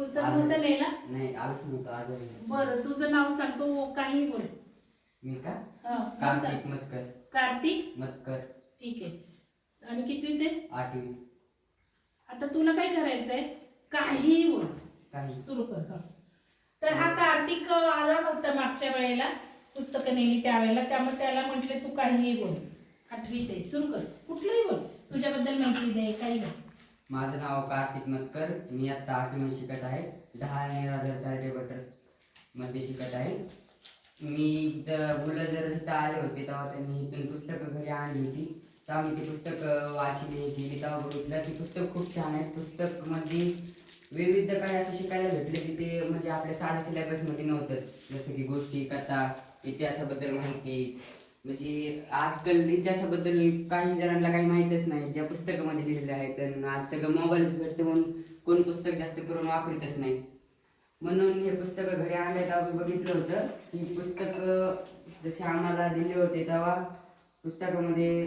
पुस्तक आज- नव्हतं नेला नाही आलंच नव्हतं आज बरं तुझं नाव सांगतो काही बोल. मी का? हा, नाव कार्तिक. मतकर कार्तिक? मतकर ठीक आहे. आणि कितवी ते? आठवी. आता तुला काय करायचंय? काही बोल. काही. सुरू कर हा. तर हा कार्तिक अ, आला नव्हता मागच्या वेळेला. पुस्तकं नेली त्यावेळेला. त्यामुळे त्याला म्हटले तू काहीही बोल. आठवीत आहे सुरू कर. कुठलंही बोल. तुझ्याबद्दल माहिती दे काही बोल माझं नाव कार्तिक मतकर मी आत्ता आठवीमध्ये शिकत आहे. दहा निराधार चॅरिटेबलमध्ये शिकत आहे. मी इथं मुलं जर इथं आले होते तेव्हा त्यांनी इथून पुस्तकं घरी आणली होती. तेव्हा मी ती पुस्तक वाचली केली. तेव्हा बघितलं ती पुस्तक खूप छान आहे. पुस्तकमध्ये विविध काय असं शिकायला भेटले की ते म्हणजे आपल्या साधा सिलेबसमध्ये नव्हतंच. जसं की गोष्टी कथा इतिहासाबद्दल माहिती म्हणजे आजकाल इतिहासाबद्दल काही जणांना काही माहीतच नाही. ज्या पुस्तकामध्ये लिहिलेलं आहे तर आज सगळं मोबाईल भेटतं म्हणून कोण पुस्तक जास्त करून वापरतच नाही. म्हणून हे पुस्तकं घरी आणले तेव्हा मी बघितलं होतं की पुस्तकं जसे आम्हाला दिले होते तेव्हा पुस्तकामध्ये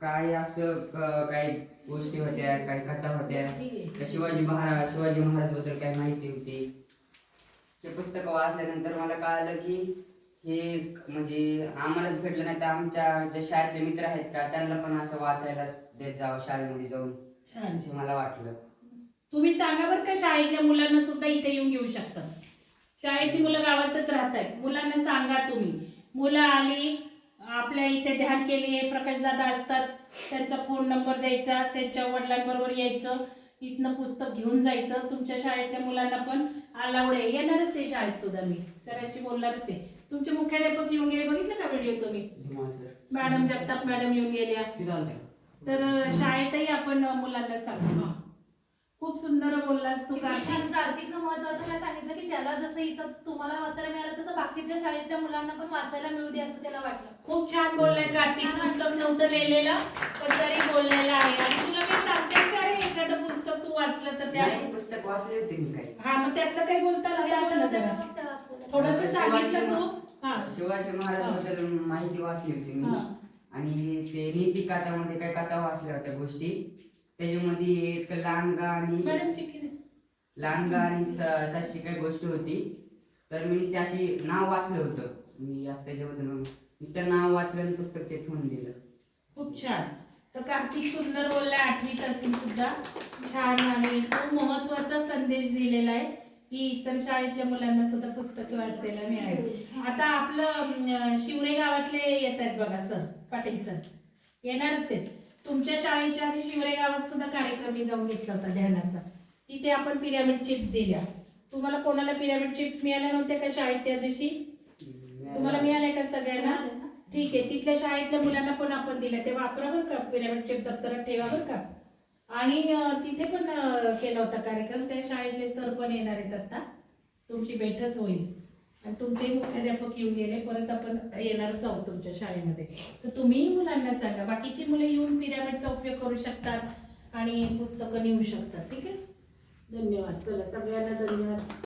काय असं काही गोष्टी होत्या काही कथा होत्या. शिवाजी महाराज शिवाजी महाराजबद्दल काही माहिती होती. ते पुस्तक वाचल्यानंतर मला कळालं की हे म्हणजे आम्हालाच भेटलं नाही तर आमच्या जे शाळेतले मित्र आहेत का त्यांना पण असं वाचायला देत जावं शाळेमध्ये जाऊन छान. असं मला वाटलं. तुम्ही सांगा बरं का शाळेतल्या मुलांना सुद्धा इथे येऊन घेऊ शकता. शाळेची मुलं गावातच राहत आहेत मुलांना सांगा तुम्ही. मुलं आली आपल्या इथे ध्यान केली प्रकाश दादा असतात त्यांचा फोन नंबर द्यायचा त्यांच्या वडिलांबरोबर यायचं इथनं पुस्तक घेऊन जायचं. तुमच्या शाळेतल्या मुलांना पण अलाउड आहे. येणारच आहे शाळेत सुद्धा मी. सरांशी बोलणारच आहे. तुमचे मुख्याध्यापक येऊन गेले बघितलं का व्हिडिओ तुम्ही? मॅडम जगताप मॅडम येऊन गेल्या? तर शाळेतही आपण मुलांना सांगू. हा. खूप सुंदर बोललास तू कार्तिक. कार्तिकनं महत्वाचं काय सांगितलं की त्याला जसं इथं तुम्हाला वाचायला मिळालं तसं बाकीच्या शाळेतल्या मुलांना पण वाचायला मिळू दे असं त्याला वाटलं. खूप छान बोललाय कार्तिक. पुस्तक नव्हतं नेलेलं पण तरी बोललेलं आहे. आणि तुला मी सांगते का रे एखादं पुस्तक तू वाचलं तर त्या पुस्तक वाचले होते मी काही. हा मग त्यातलं काही बोलता जरा. थोडंसं सांगितलं तू. हा. शिवाजी महाराजबद्दल माहिती वाचली होती मी. हा. आणि ते नीती कथामध्ये काही कथा वाचल्या होत्या गोष्टी. त्याच्यामध्ये एक लांडगा आणि मॅडम शिकली लांडगा आणि स- काही गोष्ट होती. तर मी नुसते अशी नाव वाचलं होतं. मी असं त्याच्याबद्दल नुसतं नाव वाचलं आणि पुस्तक ते ठेवून दिलं. खूप छान. तर कार्तिक सुंदर बोललाय आठवीत असेल सुद्धा. छान आणि खूप महत्त्वाचा संदेश दिलेला आहे. की इतर शाळेतल्या मुलांना सुद्धा पुस्तकं वाचायला मिळावी आता आपलं शिवणे गावातले येत आहेत बघा सर पाटील सर. येणारच आहेत. तुमच्या शाळेच्या आधी शिवरे गावात सुद्धा कार्यक्रम मी जाऊन घेतला होता ध्यानाचा. तिथे आपण पिरामिड चिप्स दिल्या. तुम्हाला कोणाला पिरामिड चिप्स मिळाल्या नव्हत्या का शाळेत त्या दिवशी? तुम्हाला मिळाल्या का सगळ्यांना? ठीक आहे तिथल्या शाळेतल्या मुलांना पण आपण दिलं ते वापरा बरं का पिरामिड चिप दप्तरात ठेवा बरं का? आणि तिथे पण केला होता कार्यक्रम. त्या शाळेतले सर पण येणार आहेत आता. तुमची भेटच होईल. आणि तुमचेही मुख्याध्यापक येऊन गेले. परत आपण येणारच आहोत तुमच्या शाळेमध्ये. तर तुम्हीही मुलांना सांगा. बाकीची मुलं येऊन पिरामिडचा उपयोग करू शकतात आणि पुस्तकं नेऊ शकतात. ठीक आहे? धन्यवाद. चला सगळ्यांना धन्यवाद.